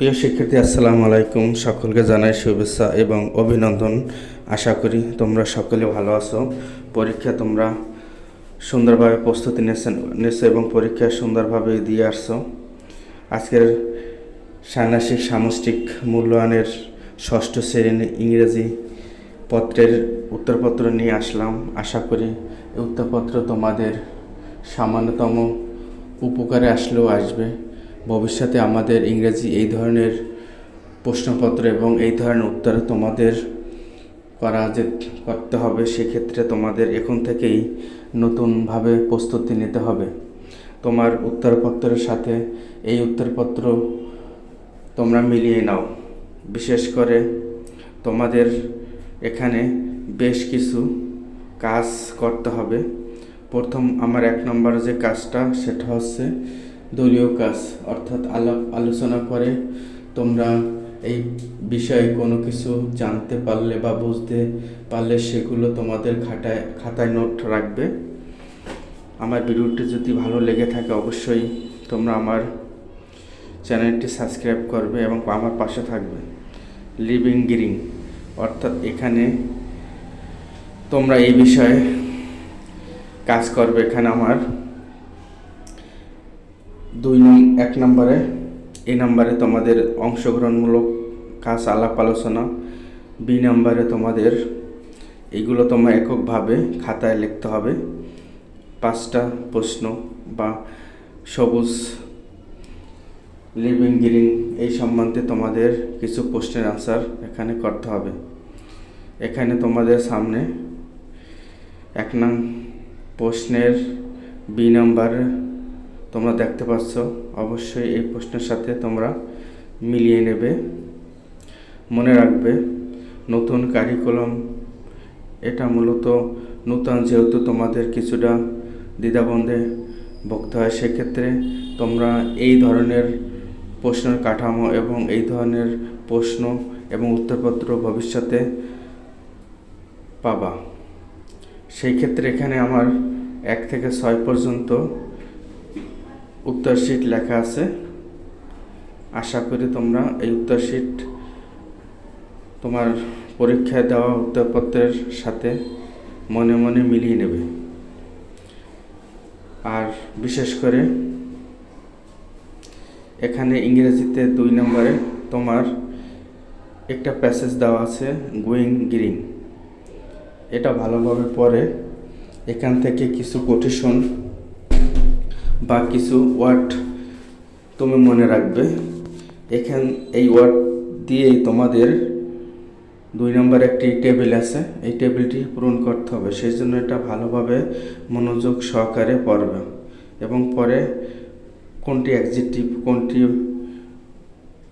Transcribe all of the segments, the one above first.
প্রিয় শিক্ষার্থী, আসসালামু আলাইকুম। সকলকে জানাই শুভেচ্ছা এবং অভিনন্দন। আশা করি তোমরা সকলে ভালো আছো। পরীক্ষা তোমরা সুন্দরভাবে প্রস্তুতি নিয়েছেন নিয়েছো এবং পরীক্ষা সুন্দরভাবে দিয়ে আসছো। আজকের ষান্মাসিক সামষ্টিক মূল্যায়নের ষষ্ঠ শ্রেণি ইংরেজি পত্রের উত্তরপত্র নিয়ে আসলাম। আশা করি এই উত্তরপত্র তোমাদের সামান্যতম উপকারে আসলেও আসবে। ভবিষ্যতে আমাদের ইংরেজি এই ধরনের প্রশ্নপত্র এবং এই ধরনের উত্তর তোমাদের করা যে করতে হবে, সেক্ষেত্রে তোমাদের এখন থেকেই নতুনভাবে প্রস্তুতি নিতে হবে। তোমার উত্তরপত্রের সাথে এই উত্তরপত্র তোমরা মিলিয়ে নাও। বিশেষ করে তোমাদের এখানে বেশ কিছু কাজ করতে হবে। প্রথম, আমার এক নম্বর যে কাজটা, সেটা হচ্ছে দলীয় কাজ, অর্থাৎ আলাপ আলোচনা করে তোমরা এই বিষয়ে কোনো কিছু জানতে পারলে বা বুঝতে পারলে সেগুলো তোমাদের খাতায় খাতায় নোট রাখবে। আমার ভিডিওটি যদি ভালো লেগে থাকে অবশ্যই তোমরা আমার চ্যানেলটি সাবস্ক্রাইব করবে এবং আমার পাশে থাকবে। লিভিং গিরিং অর্থাৎ এখানে তোমরা এই বিষয়ে কাজ করবে, এখানে আমার দুই নং এক নম্বরে। এই নম্বরে তোমাদের অংশগ্রহণমূলক কাজ, আলাপ, আলোচনা। বি নম্বরে তোমাদের এগুলো তোমরা এককভাবে খাতায় লিখতে হবে। পাঁচটা প্রশ্ন বা সবুজ, লিভিং, গ্রিন এই সম্বন্ধে তোমাদের কিছু প্রশ্নের আনসার এখানে করতে হবে। এখানে তোমাদের সামনে এক নং প্রশ্নের বি নাম্বার তোমরা দেখতে পাচ্ছ, অবশ্যই এই প্রশ্নের সাথে তোমরা মিলিয়ে নেবে। মনে রাখবে, নতুন কারিকুলাম এটা মূলত নূতন যেহেতু তোমাদের কিছুটা দ্বিধাবন্ধে ভুগতে হয়, সেক্ষেত্রে তোমরা এই ধরনের প্রশ্নের কাঠামো এবং এই ধরনের প্রশ্ন এবং উত্তরপত্র ভবিষ্যতে পাবা। সেই ক্ষেত্রে এখানে আমার এক থেকে ছয় পর্যন্ত উত্তর শিট লেখা আছে। আশা করি তোমরা এই উত্তর শিট তোমার পরীক্ষায় দেওয়া উত্তরপত্রের সাথে মনে মনে মিলিয়ে নেবে। আর বিশেষ করে এখানে ইংরেজিতে দুই নম্বরে তোমার একটা প্যাসেজ দেওয়া আছে গোয়িং গ্রিন এটা ভালোভাবে পরে এখান থেকে কিছু কোটেশন বা কিছু ওয়ার্ড তুমি মনে রাখবে। এখান, এই ওয়ার্ড দিয়েই তোমাদের দুই নম্বর একটি টেবিল আছে। এই টেবিলটি পূরণ করতে হবে। সেই জন্য এটা ভালোভাবে মনোযোগ সহকারে পড়বে। এবং পরে কোনটি অ্যাকজেক্টিভ কোনটি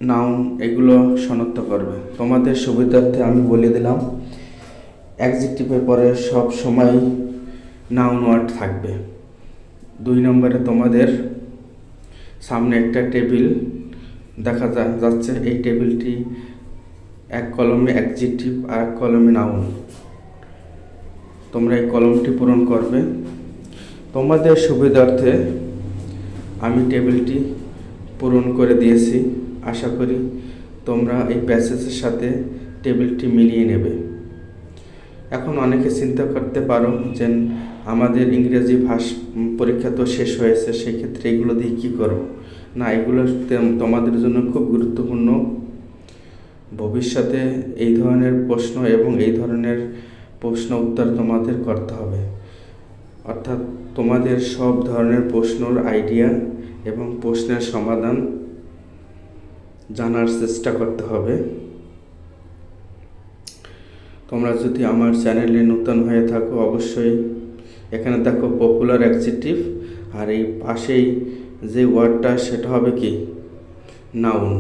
নাউন এগুলো শনাক্ত করবে। তোমাদের সুবিধার্থে আমি বলে দিলাম অ্যাকজেক্টিভের পরে সব সময় নাউন ওয়ার্ড থাকবে। দুই নম্বরে তোমাদের সামনে একটা টেবিল দেখা যাচ্ছে। এই টেবিলটি এক কলমে অ্যাকজেক্টিভ আর এক কলমে নাউন তোমরা এই কলমটি পূরণ করবে। তোমাদের সুবিধার্থে আমি টেবিলটি পূরণ করে দিয়েছি। আশা করি তোমরা এই প্যাসেজের সাথে টেবিলটি মিলিয়ে নেবে। এখন অনেকে চিন্তা করতে পারো যে আমাদের ইংরেজি ভাষ পরীক্ষা তো শেষ হয়েছে, সেক্ষেত্রে এগুলো দিয়ে কী করো না, এগুলো তোমাদের জন্য খুব গুরুত্বপূর্ণ। ভবিষ্যতে এই ধরনের প্রশ্ন এবং এই ধরনের প্রশ্ন উত্তর তোমাদের করতে হবে। অর্থাৎ তোমাদের সব ধরনের প্রশ্নর আইডিয়া এবং প্রশ্নের সমাধান জানার চেষ্টা করতে হবে। তোমরা যদি আমার চ্যানেলে নতুন হয়ে থাকো, অবশ্যই এখানে দেখো পপুলার অ্যাকজেক্টিভ আর এই পাশেই যে ওয়ার্ডটা সেটা হবে কি? নাউন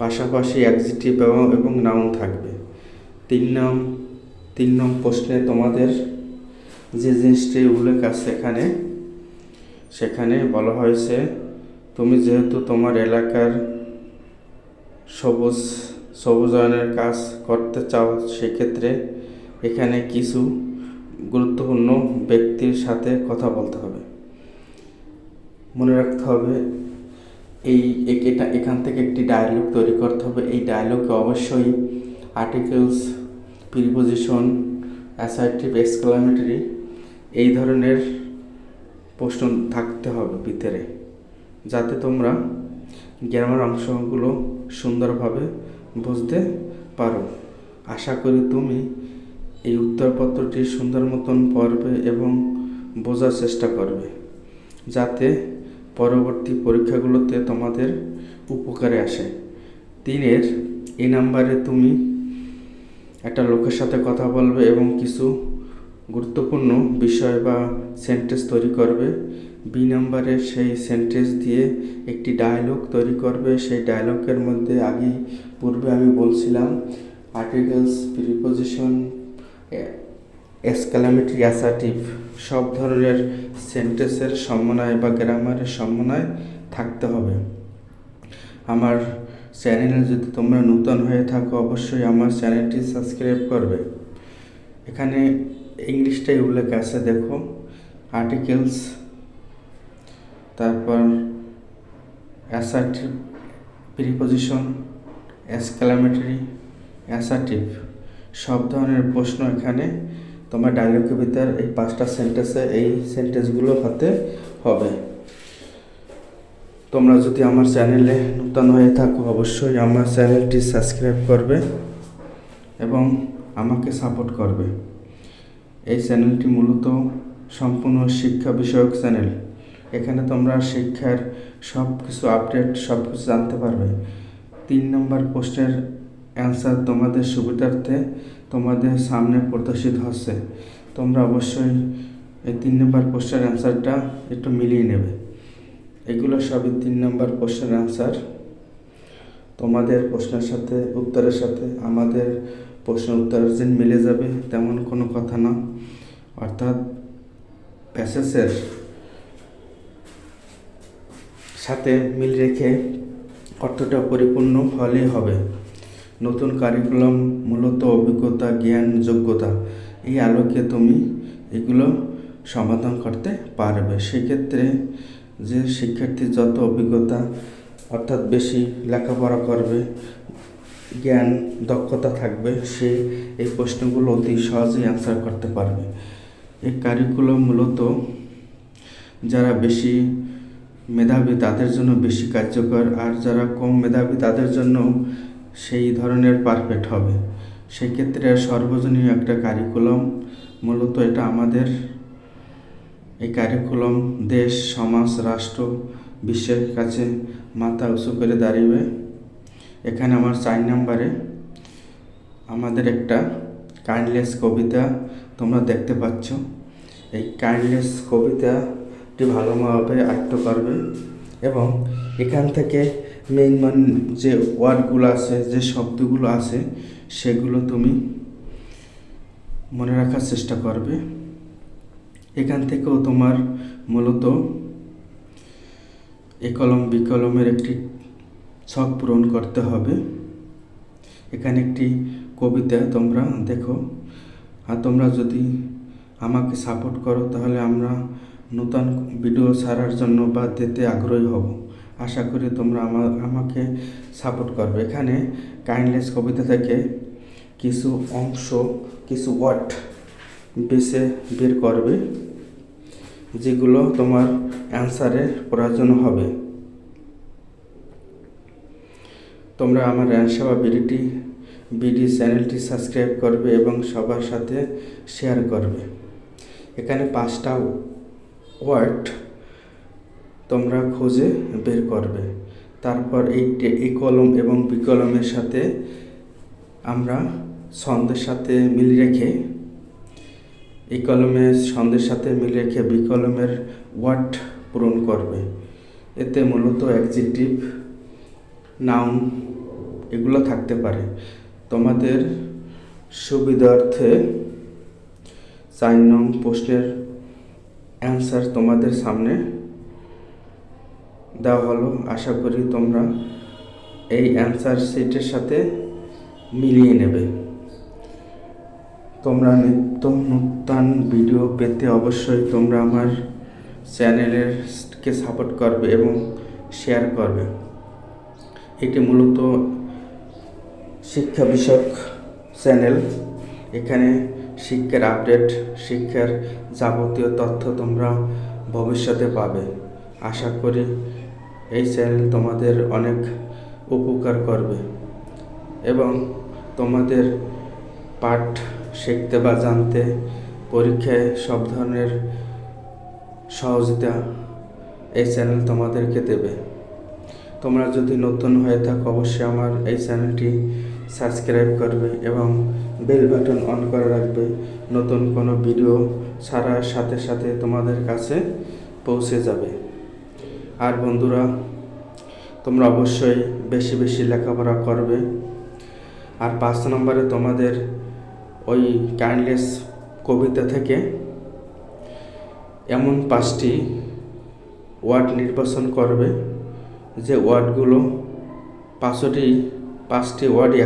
পাশাপাশি অ্যাকজেক্টিভ এবং এবং নাউন থাকবে। তিন নং তিন নং প্রশ্নে তোমাদের যে জিনিসটি উল্লেখ আছে এখানে সেখানে বলা হয়েছে, তুমি যেহেতু তোমার এলাকার সবুজ, সবুজায়নের কাজ করতে চাও, সেক্ষেত্রে এখানে কিছু গুরুত্বপূর্ণ ব্যক্তির সাথে কথা বলতে হবে। মনে রাখতে হবে, এই এটা এখান থেকে একটি ডায়লগ তৈরি করতে হবে। এই ডায়লগে অবশ্যই আর্টিকেলস প্রিপোজিশন অ্যাসার্টিভ এক্সক্লামেটরি এই ধরনের প্রশ্ন থাকতে হবে ভিতরে। যাতে তোমরা গ্রামের অংশগুলো সুন্দরভাবে বুঝতে পারো। আশা করি তুমি এই উত্তরপত্রটি সুন্দর মতন পড়বে এবং বোঝার চেষ্টা করবে, যাতে পরবর্তী পরীক্ষাগুলোতে তোমাদের উপকারে আসে। তিনের, এই নাম্বারে তুমি একটা লোকের সাথে কথা বলবে এবং কিছু গুরুত্বপূর্ণ বিষয় বা সেন্টেন্স তৈরি করবে। বি নাম্বারে সেই সেন্টেন্স দিয়ে একটি ডায়লগ তৈরি করবে। সেই ডায়লগের মধ্যে আগেই পূর্বে আমি বলছিলাম আর্টিকেলস প্রিপোজিশন এসকালামেটরি অ্যাসার্টিভ সব ধরনের সেন্টেন্সের সমন্বয় বা গ্রামারের সমন্বয় থাকতে হবে। আমার চ্যানেলে যদি তোমরা নূতন হয়ে থাকো, অবশ্যই আমার চ্যানেলটি সাবস্ক্রাইব করবে। এখানে ইংলিশটাই উল্লেখ আছে, দেখো, আর্টিকেলস, তারপর অ্যাসার্টিভ, প্রিপোজিশন এসক্লামেটরি অ্যাসার্টিভ। সব ধরনের প্রশ্ন এখানে তোমার ডায়লগ কবিতার এই পাঁচটা সেন্টেন্সে এই সেন্টেন্সগুলো হাতে হবে। তোমরা যদি আমার চ্যানেলে নূতন হয়ে থাকো, অবশ্যই আমার চ্যানেলটি সাবস্ক্রাইব করবে এবং আমাকে সাপোর্ট করবে। এই চ্যানেলটি মূলত সম্পূর্ণ শিক্ষা বিষয়ক চ্যানেল এখানে তোমরা শিক্ষার সব কিছু আপডেট সব কিছু জানতে পারবে। তিন নম্বর পোস্টের অ্যান্সার তোমাদের সুবিধার্থে তোমাদের সামনে প্রদর্শিত হচ্ছে। তোমরা অবশ্যই এই তিন নম্বর পোস্টের অ্যান্সারটা একটু মিলিয়ে নেবে। এগুলো সবই তিন নম্বর প্রশ্নের অ্যান্সার তোমাদের প্রশ্নের সাথে, উত্তরের সাথে আমাদের প্রশ্ন উত্তরের যে মিলে যাবে, তেমন কোনো কথা না। অর্থাৎ প্যাসেজের সাথে মিল রেখে অর্থটা পরিপূর্ণ হলে হবে। নতুন কারিকুলাম মূলত অভিজ্ঞতা, জ্ঞান, যোগ্যতা, এই আলোকে তুমি এগুলো সমাধান করতে পারবে। সেক্ষেত্রে যে শিক্ষার্থীর যত অভিজ্ঞতা, অর্থাৎ বেশি লেখাপড়া করবে, জ্ঞান, দক্ষতা থাকবে, সে এই প্রশ্নগুলো অতি সহজেই অ্যান্সার করতে পারবে। এই কারিকুলাম মূলত যারা বেশি মেধাবী, তাদের জন্য বেশি কার্যকর, আর যারা কম মেধাবী, তাদের জন্য সেই ধরনের পারফেক্ট হবে। সেক্ষেত্রে সর্বজনীয় একটা কারিকুলাম মূলত এটা আমাদের এই কারিকুলাম দেশ, সমাজ, রাষ্ট্র, বিশ্বের কাছে মাথা উঁচু করে দাঁড়িয়ে। এখানে আমার চার নাম্বারে আমাদের একটা কাইন্ডলেস কবিতা তোমরা দেখতে পাচ্ছ। এই কাইন্ডলেস কবিতাটি ভালোভাবে আয়ত্ত করবে এবং এখান থেকে মেইন মান যে ওয়ার্ডগুলো আছে, যে শব্দগুলো আছে, সেগুলো তুমি মনে রাখার চেষ্টা করবে। এখান থেকেও তোমার মূলত এ কলম বিকলমের একটি ছক পূরণ করতে হবে। এখানে একটি কবিতা তোমরা দেখো। আর তোমরা যদি আমাকে সাপোর্ট করো, তাহলে আমরা নতুন ভিডিও ছাড়ার জন্য বা দিতে আগ্রহী হব। আশা করি তোমরা আমার আমাকে সাপোর্ট করবে। এখানে কাইন্ডলেস কবিতা থেকে কিছু অংশ, কিছু ওয়ার্ড বেছে বের করবে, যেগুলো তোমার অ্যান্সারে প্রয়োজন হবে। তোমরা আমার র্যানসেবা বিডিটি বিডি চ্যানেলটি সাবস্ক্রাইব করবে এবং সবার সাথে শেয়ার করবে। এখানে পাঁচটা ওয়ার্ড তোমরা খুঁজে বের করবে। তারপর এই এই কলম এবং বিকলমের সাথে আমরা ছন্দের সাথে মিল রেখে, এই কলমে ছন্দের সাথে মিল রেখে বিকলমের ওয়ার্ড পূরণ করবে। এতে মূলত অ্যাডজেক্টিভ নাউন এগুলো থাকতে পারে। তোমাদের সুবিধার্থে চার নং প্রশ্নের অ্যান্সার তোমাদের সামনে দেওয়া হলো। আশা করি তোমরা এই অ্যান্সার সিটের সাথে মিলিয়ে নেবে। তোমরা নিত্য নূতন ভিডিও পেতে অবশ্যই তোমরা আমার চ্যানেলেরকে সাপোর্ট করবে এবং শেয়ার করবে। এটি মূলত শিক্ষা বিষয়ক চ্যানেল এখানে শিক্ষার আপডেট শিক্ষার যাবতীয় তথ্য তোমরা ভবিষ্যতে পাবে। আশা করি এই চ্যানেল তোমাদের অনেক উপকার করবে এবং তোমাদের পাঠ শিখতে বা জানতে পরীক্ষায় সব ধরনের সহযোগিতা এই চ্যানেল তোমাদেরকে দেবে। তোমরা যদি নতুন হয়ে থাকো, অবশ্যই আমার এই চ্যানেলটি সাবস্ক্রাইব করবে এবং বেল বাটন অন করে রাখবে। নতুন কোনো ভিডিও ছাড়ার সাথে সাথে তোমাদের কাছে পৌঁছে যাবে। আর বন্ধুরা, তোমরা অবশ্যই বেশি বেশি লেখাপড়া করবে। আর পাঁচ নম্বরে তোমাদের ওই কাইন্ডলেস কবিতা থেকে এমন পাঁচটি ওয়ার্ড নির্বাচন করবে যে ওয়ার্ডগুলো পাঁচটি পাঁচটি ওয়ার্ডই